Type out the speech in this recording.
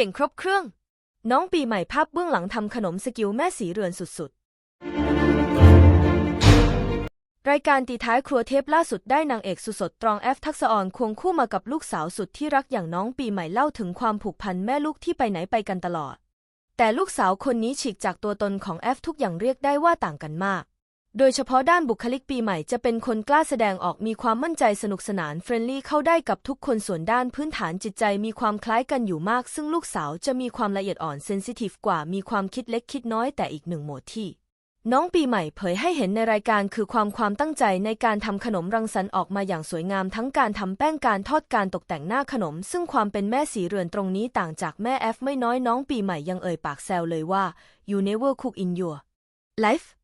เก่งครบเครื่อง น้องปีใหม่ภาพเบื้องหลังทำขนมสกิลแม่สีเรือนสุดๆ รายการตีท้ายครัวเทปล่าสุดได้นางเอกสุดสดตรองแอฟทักษะออนควงคู่มากับลูกสาวสุดที่รักอย่างน้องปีใหม่เล่าถึงความผูกพันแม่ลูกที่ไปไหนไปกันตลอด แต่ลูกสาวคนนี้ฉีกจากตัวตนของแอฟทุกอย่างเรียกได้ว่าต่างกันมาก โดยเฉพาะด้านบุคลิกปีใหม่จะเป็นคนกล้าแสดงออกมีความมั่นใจสนุกสนานเฟรนลี่เข้าได้กับทุกคนส่วนด้านพื้นฐานจิตใจมีความคล้ายกันอยู่มาก ซึ่งลูกสาวจะมีความละเอียดอ่อนเซนซิทีฟกว่ามีความคิดเล็กคิดน้อยแต่อีกหนึ่งโหมดที่ น้องปีใหม่เผยให้เห็นในรายการคือความความตั้งใจในการทำขนมรังสรรค์ออกมาอย่างสวยงามทั้งการทำแป้งการทอดการตกแต่งหน้าขนม ซึ่งความเป็นแม่สีเรือนตรงนี้ต่างจากแม่แอฟไม่น้อยน้องปีใหม่ยังเอ่ยปากแซวเลยว่า you never cook in your life